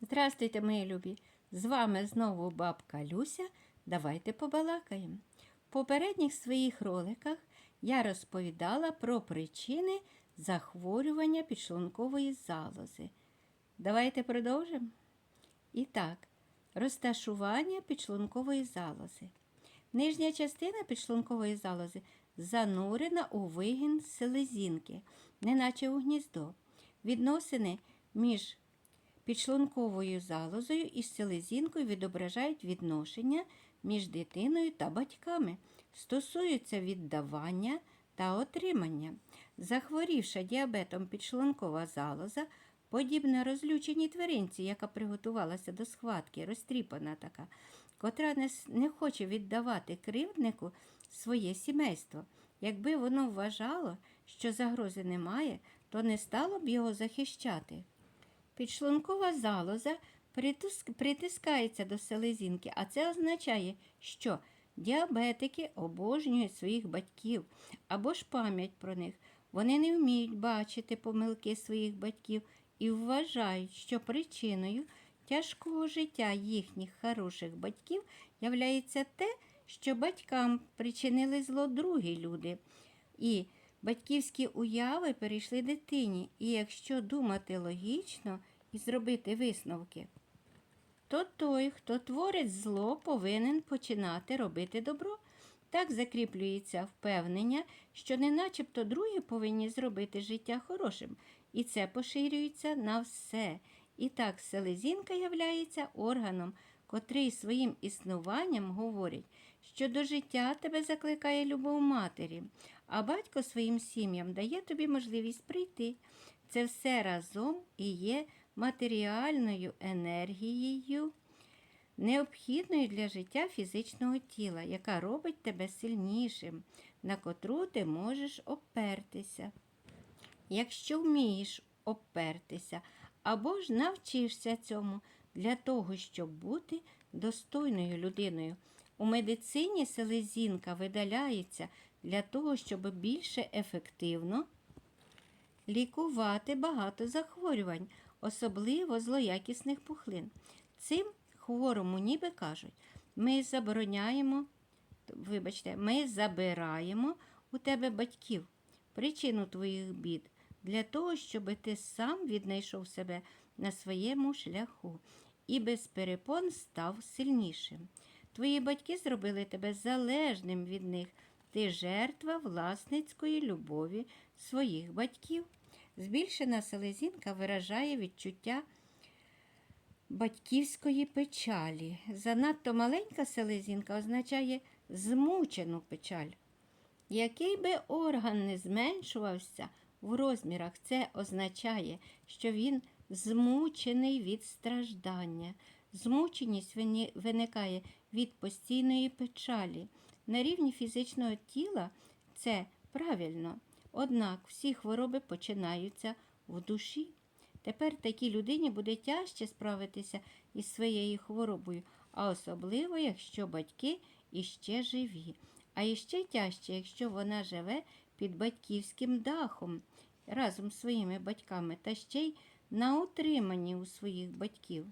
Здравствуйте, мої любі! З вами знову бабка Люся. Давайте побалакаємо. В попередніх своїх роликах я розповідала про причини захворювання підшлункової залози. Давайте продовжимо. І так, розташування підшлункової залози. Нижня частина підшлункової залози занурена у вигін селезінки, неначе у гніздо. Відносини між підшлунковою залозою і селезінкою відображають відношення між дитиною та батьками, стосуються віддавання та отримання. Захворівша діабетом підшлункова залоза, подібна розлюченій тваринці, яка приготувалася до схватки, розтріпана така, котра не хоче віддавати кривднику своє сімейство. Якби воно вважало, що загрози немає, то не стало б його захищати. Підшлункова залоза притискається до селезінки, а це означає, що діабетики обожнюють своїх батьків або ж пам'ять про них. Вони не вміють бачити помилки своїх батьків і вважають, що причиною тяжкого життя їхніх хороших батьків являється те, що батькам причинили зло другі люди. І батьківські уяви перейшли дитині, і якщо думати логічно і зробити висновки, то той, хто творить зло, повинен починати робити добро. Так закріплюється впевнення, що не начебто другі повинні зробити життя хорошим, і це поширюється на все. І так селезінка являється органом, котрий своїм існуванням говорить, що до життя тебе закликає любов матері, а батько своїм сім'ям дає тобі можливість прийти. Це все разом і є матеріальною енергією, необхідною для життя фізичного тіла, яка робить тебе сильнішим, на котру ти можеш опертися. Якщо вмієш опертися або ж навчишся цьому для того, щоб бути достойною людиною. У медицині селезінка видаляється для того, щоб більше ефективно лікувати багато захворювань, особливо злоякісних пухлин. Цим хворому ніби кажуть, ми забороняємо, вибачте, ми забираємо у тебе батьків, причину твоїх бід, для того, щоб ти сам віднайшов себе на своєму шляху і без перепон став сильнішим. Твої батьки зробили тебе залежним від них. Ти жертва власницької любові своїх батьків. Збільшена селезінка виражає відчуття батьківської печалі. Занадто маленька селезінка означає змучену печаль. Який би орган не зменшувався в розмірах, це означає, що він змучений від страждання. Змученість виникає від постійної печалі. На рівні фізичного тіла це правильно. Однак всі хвороби починаються в душі. Тепер такій людині буде тяжче справитися із своєю хворобою, а особливо, якщо батьки іще живі. А іще тяжче, якщо вона живе під батьківським дахом разом з своїми батьками та ще й на утриманні у своїх батьків.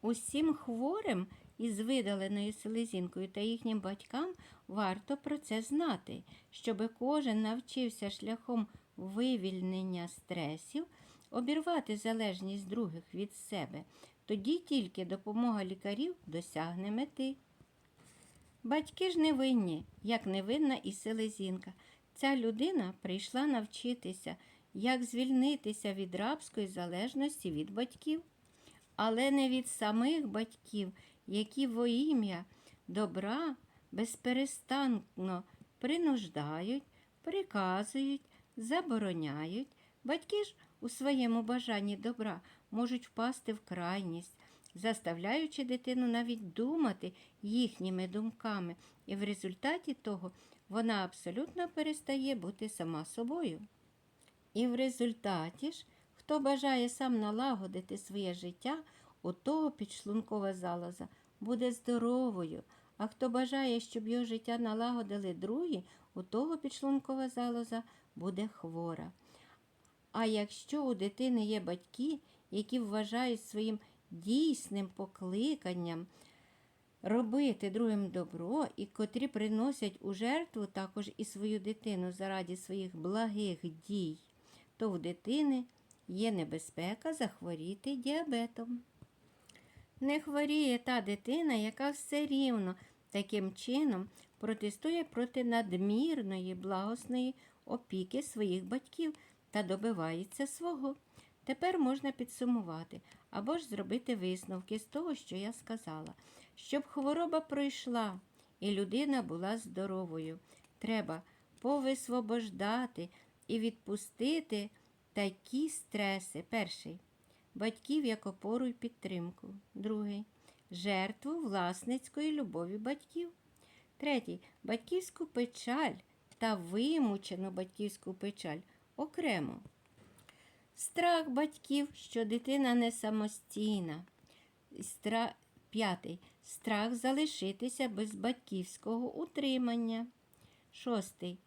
Усім хворим із видаленою селезінкою та їхнім батькам варто про це знати, щоб кожен навчився шляхом вивільнення стресів, обірвати залежність других від себе. Тоді тільки допомога лікарів досягне мети. Батьки ж не винні, як не винна і селезінка. Ця людина прийшла навчитися, як звільнитися від рабської залежності від батьків, але не від самих батьків, які во ім'я добра безперестанно принуждають, приказують, забороняють. Батьки ж у своєму бажанні добра можуть впасти в крайність, заставляючи дитину навіть думати їхніми думками, і в результаті того вона абсолютно перестає бути сама собою. І в результаті ж, хто бажає сам налагодити своє життя, у того підшлункова залоза буде здоровою, а хто бажає, щоб його життя налагодили другі, у того підшлункова залоза буде хвора. А якщо у дитини є батьки, які вважають своїм дійсним покликанням робити другим добро, і котрі приносять у жертву також і свою дитину заради своїх благих дій, то в дитини є небезпека захворіти діабетом. Не хворіє та дитина, яка все рівно таким чином протестує проти надмірної благосної опіки своїх батьків та добивається свого. Тепер можна підсумувати або ж зробити висновки з того, що я сказала. Щоб хвороба пройшла і людина була здоровою, треба повисвобождати і відпустити такі стреси. Перший батьків як опору й підтримку. Другий жертву власницької любові батьків. Третій батьківську печаль та вимучену батьківську печаль окремо. Страх батьків, що дитина не самостійна. Стра... П'ятий. Страх залишитися без батьківського утримання. Шостий.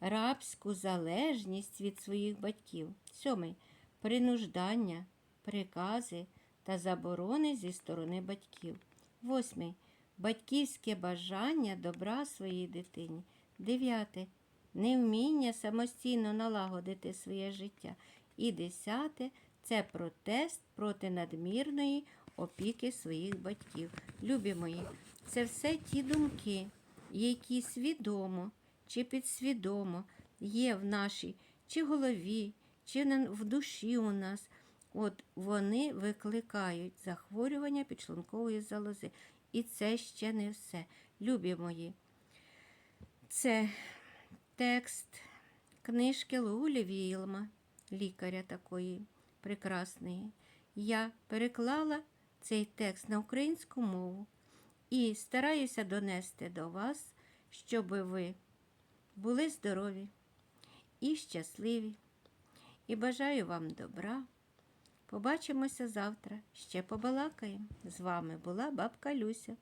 Рабську залежність від своїх батьків. Сьомий. Принуждання, прикази та заборони зі сторони батьків. Восьмий. Батьківське бажання добра своїй дитині. Дев'яте. Невміння самостійно налагодити своє життя. І десяте це протест проти надмірної опіки своїх батьків. Любі мої, це все ті думки, які свідомо чи підсвідомо є в нашій чи голові, чи в душі у нас. От вони викликають захворювання підшлункової залози. І це ще не все. Любі мої. Це текст книжки Лулі Вілма, лікаря такої прекрасної. Я переклала цей текст на українську мову і стараюся донести до вас, щоб ви були здорові і щасливі. І бажаю вам добра. Побачимося завтра. Ще побалакаємо. З вами була бабка Люся.